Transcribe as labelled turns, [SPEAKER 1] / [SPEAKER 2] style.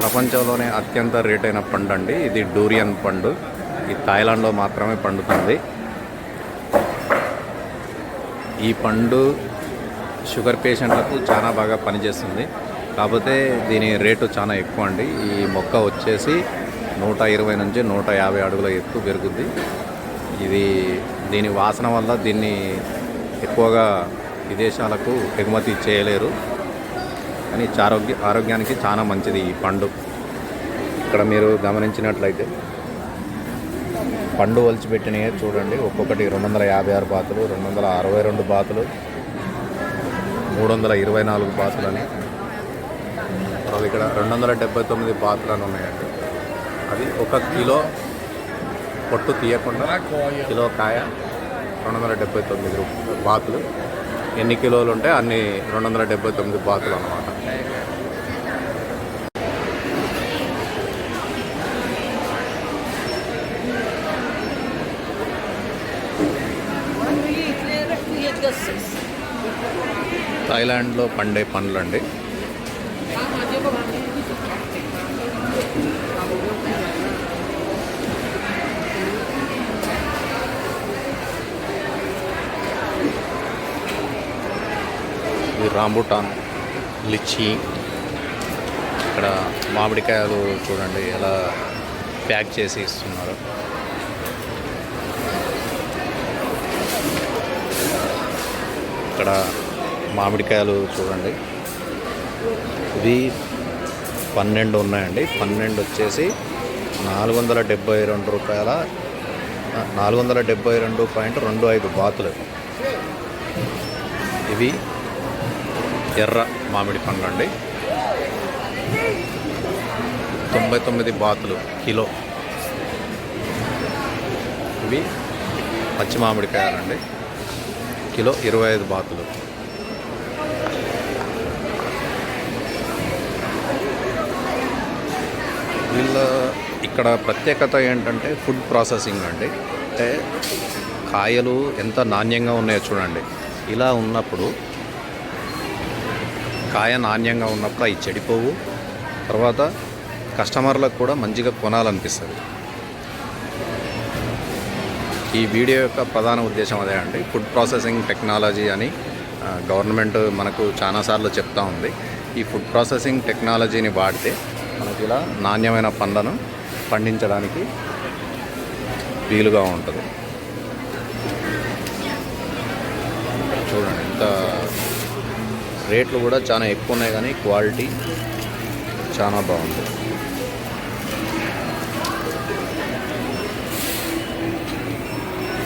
[SPEAKER 1] ప్రపంచంలోనే అత్యంత రేట్ అయిన పండు అండి ఇది డూరియన్ పండు. ఇది థాయిలాండ్లో మాత్రమే పండుతుంది. ఈ పండు షుగర్ పేషెంట్లకు చాలా బాగా పనిచేస్తుంది. కాకపోతే దీని రేటు చాలా ఎక్కువ అండి ఈ మొక్క వచ్చేసి నూట ఇరవై నుంచి నూట యాభై అడుగుల ఎత్తు పెరుగుద్ది. ఇది దీని వాసన వల్ల దీన్ని ఎక్కువగా విదేశాలకు ఎగుమతి చేయలేరు. కానీ ఆరోగ్య ఆరోగ్యానికి చాలా మంచిది ఈ పండు. ఇక్కడ మీరు గమనించినట్లయితే పండు ఒలిచిపెట్టినవి చూడండి. ఒక్కొక్కటి రెండు వందల యాభై ఆరు బాతులు రెండు వందల అరవై రెండు బాతులు మూడు వందల ఇరవై నాలుగు బాతులు అని తర్వాత ఇక్కడ రెండు వందల డెబ్బై తొమ్మిది బాతులు అని ఉన్నాయండి. అది ఒక కిలో పొట్టు తీయకుండా కిలో కాయ రెండు వందల డెబ్బై తొమ్మిది రూపాయలు బాతులు. ఎన్ని కిలోలు ఉంటే అన్ని రెండు వందల డెబ్బై తొమ్మిది బాతులు అన్నమాట. థాయిలాండ్లో పండే పండ్లు అండి ఇది రాంబుటాన్ లిచ్చి. ఇక్కడ మామిడికాయలు చూడండి ఎలా ప్యాక్ చేసి ఇస్తున్నారు. ఇక్కడ మామిడికాయలు చూడండి. ఇవి పన్నెండు ఉన్నాయండి. పన్నెండు వచ్చేసి నాలుగు వందల డెబ్బై రెండు రూపాయల నాలుగు వందల డెబ్బై రెండు పాయింట్ రెండు ఐదు బాతులు. ఇవి ఎర్ర మామిడి పండు అండి. తొంభై తొమ్మిది బాతులు కిలో. ఇవి పచ్చి మామిడికాయలండి. కిలో ఇరవై ఐదు బాతులు. వీళ్ళ ఇక్కడ ప్రత్యేకత ఏంటంటే ఫుడ్ ప్రాసెసింగ్ అండి. అంటే కాయలు ఎంత నాణ్యంగా ఉన్నాయో చూడండి. ఇలా ఉన్నప్పుడు కాయ నాణ్యంగా ఉన్నప్పుడు అవి చెడిపోవు. తర్వాత కస్టమర్లకు కూడా మంచిగా కొనాలనిపిస్తుంది. ఈ వీడియో యొక్క ప్రధాన ఉద్దేశం అదే అండి. ఫుడ్ ప్రాసెసింగ్ టెక్నాలజీ అని గవర్నమెంట్ మనకు చాలాసార్లు చెప్తా ఉంది. ఈ ఫుడ్ ప్రాసెసింగ్ టెక్నాలజీని వాడితే మనకి ఇలా నాణ్యమైన పండ్లను పండించడానికి వీలుగా ఉంటుంది. చూడండి. రేట్లు కూడా చాలా ఎక్కువ ఉన్నాయి కానీ క్వాలిటీ చాలా బాగుంది.